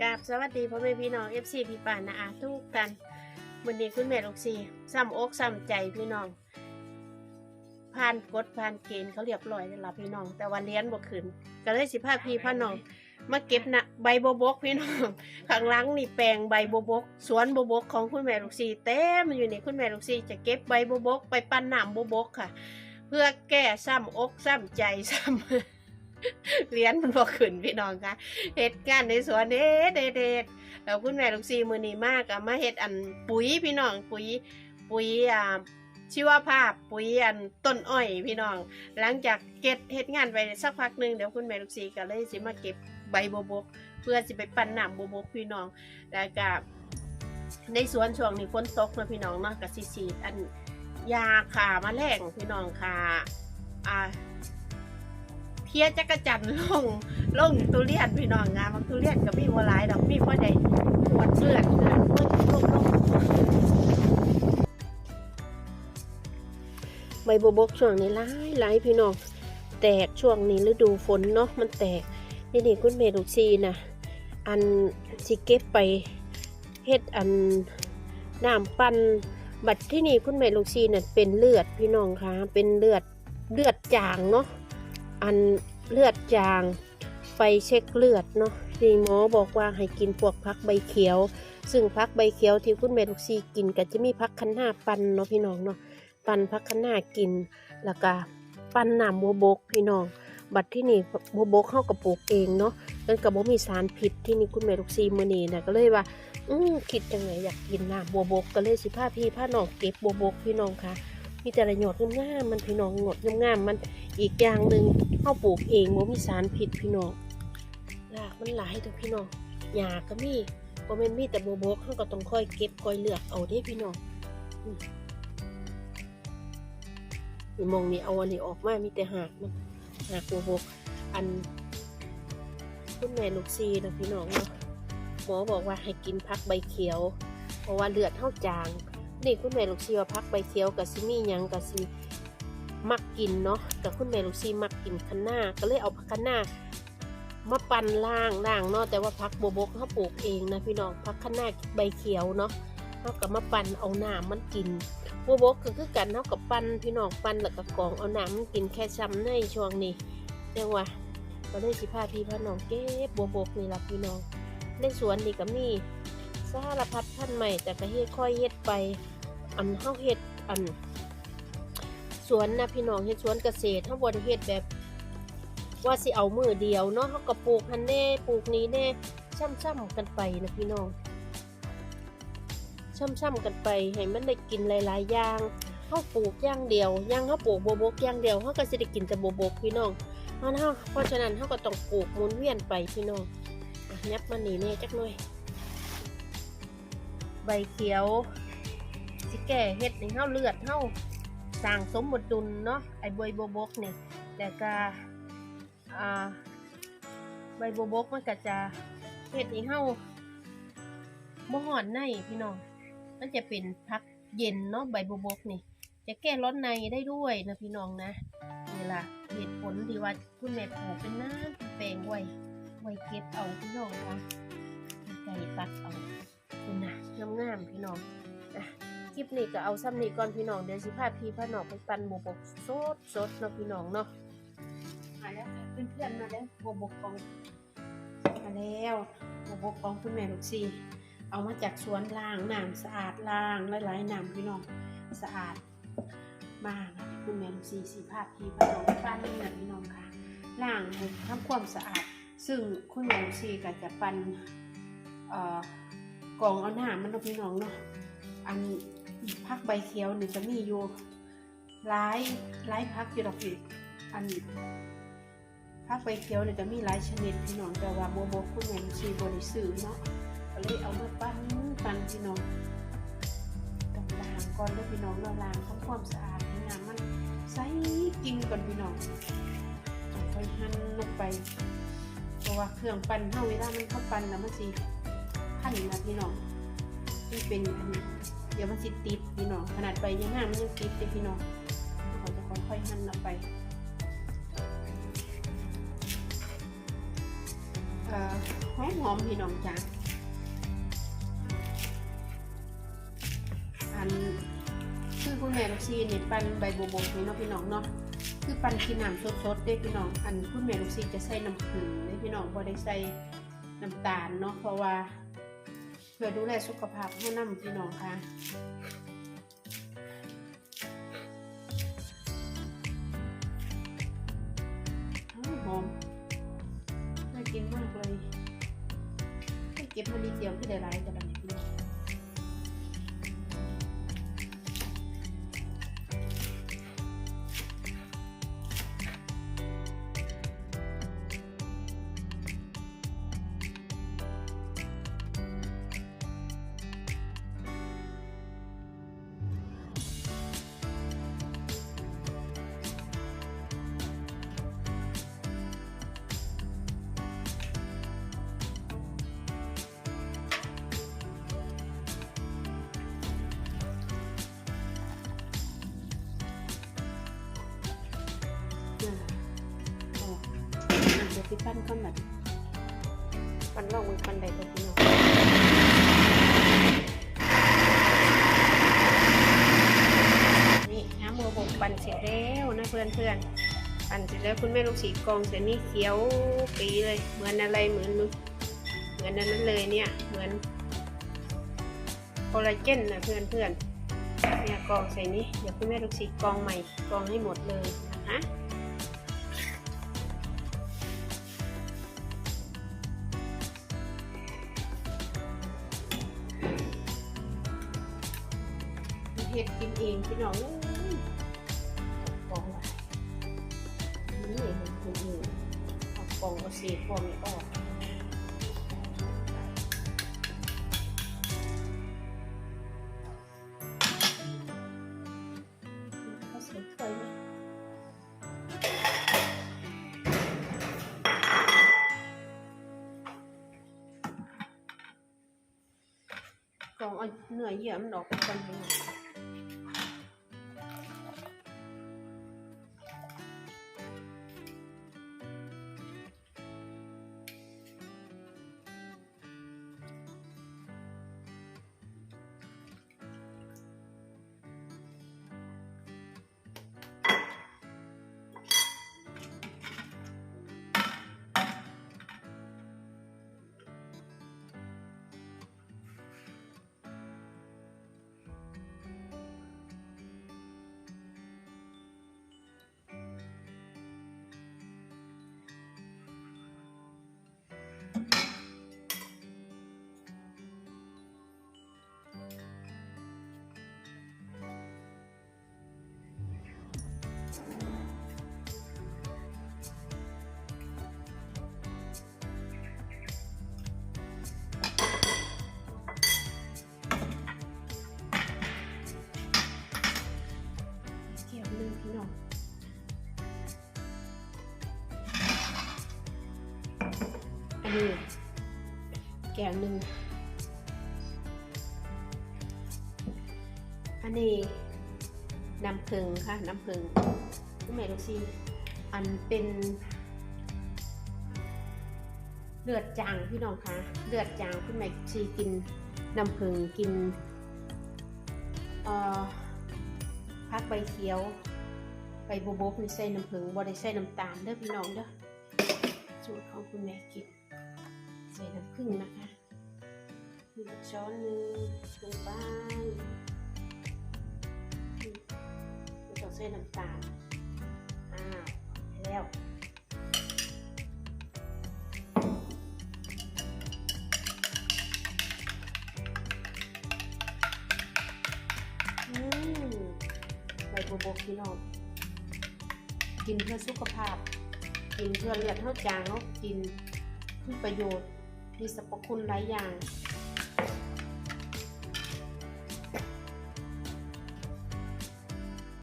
กราบสวัสดีพ่อแม่พี่น้อง FC พี่ป่านนะอาทุกกันวันนี้คุณแม่ลูกซีซ้ำอกซ้ำใจพี่น้อง ผ่านกฎผ่านเกณฑ์เขาเรียบร้อยแล้วล่ะพี่น้อง แต่ว่าเลี้ยนบ่ขึ้นก็เลยสิพาพี่พาน้อง มาเก็บนะใบโบบกพี่น้องข้างหลังนี่แปลงใบโบบก สวนโบบกของคุณแม่ลูกซีเต็มอยู่นี่คุณแม่ลูกซีจะเก็บใบโบบก ไปปั้นน้ำโบบกค่ะ เพื่อแก้ซ้ำอกซ้ำใจซ้ำ เลี้ยนมันบ่ขึ้นพี่น้องค่ะเฮ็ดงานในสวนเด็ดเด็ดเด็ดแล้วคุณแม่ลูกซีมือนี้มากอะมาเฮ็ดอันปุ๋ยพี่น้องปุ๋ยปุ๋ยอ่าชีวภาพปุ๋ยอันต้นอ้อยพี่น้อง หลังจากเก็บเฮ็ดงานไปสักพักหนึ่งเดี๋ยวคุณแม่ลูกซีก็เลยสิมาเก็บใบโบบก เพื่อสิไปปั่นน้ำโบบกพี่น้อง แล้วก็ในสวนช่วงนี้ฝนตกนะพี่น้องเนาะกับสิฉีอันยาขามาแรงพี่น้องค่ะอ่า เพียจักรจันลงลงทุเรียนพี่น้องงามบางทุเรียนก็มีบัวลายดอกมีพ่อใดปวดเลือดเลือดลงลงลงใบบัวบกช่วงนี้หลายหลายพี่น้องแตกช่วงนี้ฤดูฝนเนาะมันแตกนี่นี่คุณเมลูกซีนะอันสิเก็บไปเฮ็ดอันน้ำปั่นบัดที่นี่คุณแม่ลูกซีน่ะเป็นเลือดพี่น้องคะเป็นเลือดเลือดจางเนาะ อันเลือดจาง ไปเช็คเลือดเนาะที่หมอบอกว่าให้กินพวกพักใบเขียว ซึ่งพักใบเขียวที่คุณแม่ลูกซีกินก็จะมีพักคันหน้าปันเนาะพี่น้องเนาะปันพักคันหน้ากินแล้วก็ปันน้ำบัวบกพี่น้องบัดที่นี่บัวบกเข้ากับปลูกเองเนาะนั่นก็บ่มีสารพิษที่นี่คุณแม่ลูกซีมื้อนี้นะก็เลยว่า อืมคิดจังไงอยากกินน้ำบัวบกก็เลยสิพาพี่พาน้องเก็บบัวบกพี่น้องค่ะ มีแต่ละหยดงามๆมันพี่น้องหยดงามๆมันอีกอย่างหนึ่งเข้าปลูกเองบ่มีสารพิษพี่น้องรากมันหลายตัวพี่น้องหญ้าก็มีก็แม่นมีแต่โบโบกเขาก็ต้องค่อยเก็บค่อยเลือกเอาเด้พี่น้องมนี่มองนี่เอาอันนี้ออกมามีแต่หากมันหากโบโบกอันคุณแม่ลูกซีนะพี่น้องเนาะหมอบอกว่าให้กินพักใบเขียว เพราะว่าเลือดเท่าจาง นี่คุณแม่ลูกซีว่าพักใบเขียวกับซิมีหยังกับซิมักกินเนาะแต่คุณแม่ลูกซีมักกินคันหน้าก็เลยเอาผักคันหน้ามาปั่นล่างล่างเนาะแต่ว่าพักโบบกเขาปลูกเองนะพี่น้องพักคันหน้าใบเขียวเนาะเขากับมาปั่นเอาหน้ามันกินโบบกก็คือกันเขากับปั่นพี่น้องปั่นแล้วก็กองเอาหน้ามันกินแค่ช้ำในช่วงนี้เรียว่าก็เลยสิพาพี่พาน้องเก็บโบบกนี่ละพี่น้องในสวนนี่ก็มีสารพัดพันใหม่แต่ก็เฮ็ดค่อยเฮ็ดไป อันเฮาเฮ็ดอัน สวนนะพี่น้องเฮ็ดสวนเกษตรเฮาบ่ได้เฮ็ดแบบ ว่าสิเอามือเดียวเนาะเฮาก็ปลูกหันแน่ปลูกนี้แน่ช่ำๆกันไปนะพี่น้องช่ำๆกันไปให้มันได้กินหลายๆอย่างเฮาปลูกอย่างเดียวอย่างเฮาปลูกโบบกอย่างเดียวเฮาก็สิได้กินแต่โบบกพี่น้องเพราะนั้นเฮาเพราะฉะนั้นเฮาก็ต้องปลูกหมุนเวียนไปพี่น้องยับมานี่แน่จักหน่อย ใบเขียว สิแก่เฮ็ดให้เฮาเลือดเฮาสร้างสมบดุลเนาะไอ้ใบโบบกนี่แต่ก็อ่าใบโบบกมันก็จะเฮ็ดให้เฮาบ่ฮ้อนในพี่น้องมันจะเป็นพักเย็นเนาะใบโบบกนี่ จะแก้ร้อนในได้ด้วยนะพี่น้องนะนี่ล่ะเหตุผลที่ว่าคุณแม่ปลูกเป็นน้ำแปลงไว้ไว้เก็บเอาพี่น้องนะไก่ตัดเอาคุณนะงามๆพี่น้องนะ คลิปนี้ก็เอาซ้ำนี้ก่อนพี่น้องเดี๋ยวสิพาพี่พาน้องไปปั่นหมูบกสดสดเนาะพี่น้องเนาะมาแล้วเพื่อนๆมาแล้วหมูบกของมาแล้วหมูบกของคุณแม่ลูกซีเอามาจากสวนล้างน้ำสะอาดล้างหลายๆน้ำพี่น้องสะอาดมากนะคุณแม่ลูกซีสีภาพพี่พาน้องไปปั่นนี่นะพี่น้องค่ะล้างให้ทำความสะอาด ซึ่งคุณแม่ลูกซีก็จะปั่นเอ่อกองเอาหน้ำมันเนาะพี่น้องเนาะอัน พักใบเขียวนี่จะมีอยู่หลายหลายพักอยู่ดอกพี่อันพักใบเขียวนี่จะมีหลายชนิดพี่น้องแต่ว่าโบโบคุณแม่ชีบริสื่อเนาะก็เลยเอามาปั้นปั้นพี่น้องต้องล้างก่อนด้วยพี่น้องเราล้างทำความสะอาดให้น้ำมันใสกินก่อนพี่น้องต้องค่อยหั่นลงไปเพราะว่าเครื่องปั้นเท่าเวลามันเข้าปั้นแล้วมันสิพันนะพี่น้องที่เป็นอันนี้ เดี๋ยวมันสิติดพี่น้องขนาดใบยังห้ามันยังติดเลยพี่น้องเราจะค่อยๆหั่นออกไปหอมหอมพี่น้องจ้าอันคือคุณแม่ลูกซีเนี่ยปั่นใบบัวบกนี่เนาะพี่น้องเนาะคือปั่นกินน้ำสดๆเด้พี่น้อง อันคุณแม่ลูกซีจะใส่น้ำผึ้งเด้พี่น้องบ่ได้ใส่น้ำตาลเนาะเพราะว่า เพื่อดูแลสุขภาพให้น้ำพี่น้องค่ะหอมน่ากินมากเลยให้เก็บมาดีเดียวที่ได้ไรจะแบ บนี้อ่าโอ้อันเดี๋ยวพี่ปั้นก้อนแบบปั้นลองมือปั้นใดตัวพี่น้องนี่น้ำโมบกปั่นเสร็จแล้วนะเพื่อนเพื่อนปั่นเสร็จแล้วคุณแม่ลูกสีกองเสร็จนี่เขียวปีเลยเหมือนอะไรเหมือนเหมือนนั้นเลยเนี่ยเหมือนคอลลาเจนนะเพื่อนเพื่อนเนี่ยกองใส่นี้เดี๋ยวคุณแม่ลูกสีกองใหม่กองให้หมดเลยนะคะ องพี่น้องเอ้ยกองไว้นี่เห็ดกินเองเอากองเอาเศษพวกนี้ออกเขาใส่ถ้วยไหมกองเอาเนื้อเยื่อมันออกไปก่อนพี่น้องเอันนี้แก้วหนึ่ง อันนี้น้ำผึ้งค่ะ น้ำผึ้งคุณแม่ดูสิอันเป็น เลือดจางพี่น้องคะเลือดจางคุณแม่ชีกินน้ำผึ้งกินเอ่อพักใบเขียวใบโบโบกนี่ใส่น้ำผึ้งบ่ได้ใส่น้ำตาลเด้อพี่น้องเด้อสูตรของคุณแม่กิน ใส่น้ำผึ้งนะคะหนึ่งช้อนหนึ่งลงไปอืมไม่ต้องใส่น้ำตาลอ้าวแล้วอืมใบบัวบกพี่น้องกินเพื่อสุขภาพ กินเพื่อเลือดเท่าจางเนาะกิน มีประโยชน์ มีสรรพคุณหลายอย่าง